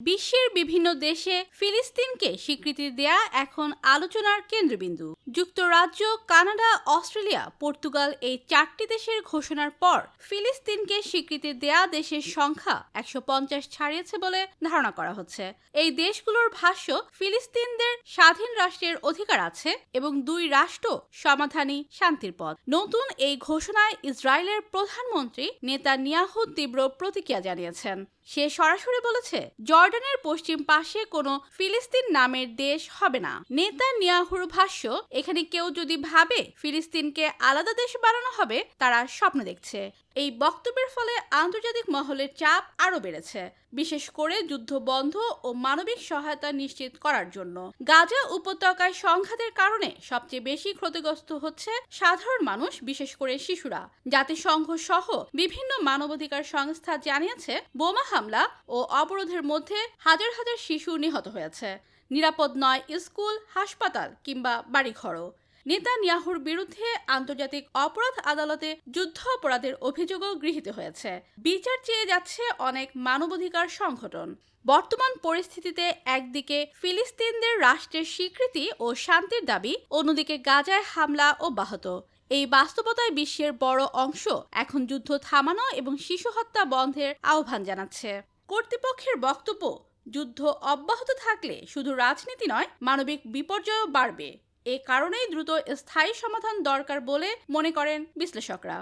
বিশ্বের বিভিন্ন দেশে ফিলিস্তিনকে স্বীকৃতি দেয়া এখন আলোচনার কেন্দ্রবিন্দু। যুক্তরাজ্য, কানাডা, অস্ট্রেলিয়া, পর্তুগাল এই চারটি দেশের ঘোষণার পর ফিলিস্তিনকে স্বীকৃতি দেয়া দেশের সংখ্যা একশো পঞ্চাশ ছাড়িয়েছে বলে ধারণা করা হচ্ছে। এই দেশগুলোর ভাষ্য, ফিলিস্তিনদের স্বাধীন রাষ্ট্রের অধিকার আছে এবং দুই রাষ্ট্র সমাধানই শান্তির পথ। নতুন এই ঘোষণায় ইসরায়েলের প্রধানমন্ত্রী নেতানিয়াহু তীব্র প্রতিক্রিয়া জানিয়েছেন। সে সরাসরি বলেছে জর্ডানের পশ্চিম পাশে কোনো ফিলিস্তিন নামের দেশ হবে না। নেতা নিয়াহুর ভাষ্য, এখানে কেউ যদি ভাবে ফিলিস্তিনকে আলাদা দেশ বানানো হবে, তারা স্বপ্ন দেখছে। এই বক্তব্যের ফলে আন্তর্জাতিক মহলের চাপ আরও বেড়েছে, বিশেষ করে যুদ্ধ বন্ধ ও মানবিক সহায়তা নিশ্চিত করার জন্য। গাজা উপত্যকায় সংঘাতের কারণে সবচেয়ে বেশি ক্ষতিগ্রস্ত হচ্ছে সাধারণ মানুষ, বিশেষ করে শিশুরা। জাতিসংঘ সহ বিভিন্ন মানবাধিকার সংস্থা জানিয়েছে, বোমা হামলা ও অবরোধের মধ্যে হাজার হাজার শিশু নিহত হয়েছে। নিরাপদ নয় স্কুল, হাসপাতাল কিংবা বাড়িঘরও। নেতানিয়াহুর বিরুদ্ধে আন্তর্জাতিক অপরাধ আদালতে যুদ্ধ অপরাধের অভিযোগও গৃহীত হয়েছে। বিচার চেয়ে যাচ্ছে অনেক মানবাধিকার সংগঠন। বর্তমান পরিস্থিতিতে একদিকে ফিলিস্তিনদের রাষ্ট্রের স্বীকৃতি ও শান্তির দাবি, অন্যদিকে গাজায় হামলা অব্যাহত। এই বাস্তবতায় বিশ্বের বড় অংশ এখন যুদ্ধ থামানো এবং শিশু হত্যা বন্ধের আহ্বান জানাচ্ছে। কর্তৃপক্ষের বক্তব্য, যুদ্ধ অব্যাহত থাকলে শুধু রাজনীতি নয়, মানবিক বিপর্যয়ও বাড়বে। এ কারণেই দ্রুত স্থায়ী সমাধান দরকার বলে মনে করেন বিশ্লেষকরা।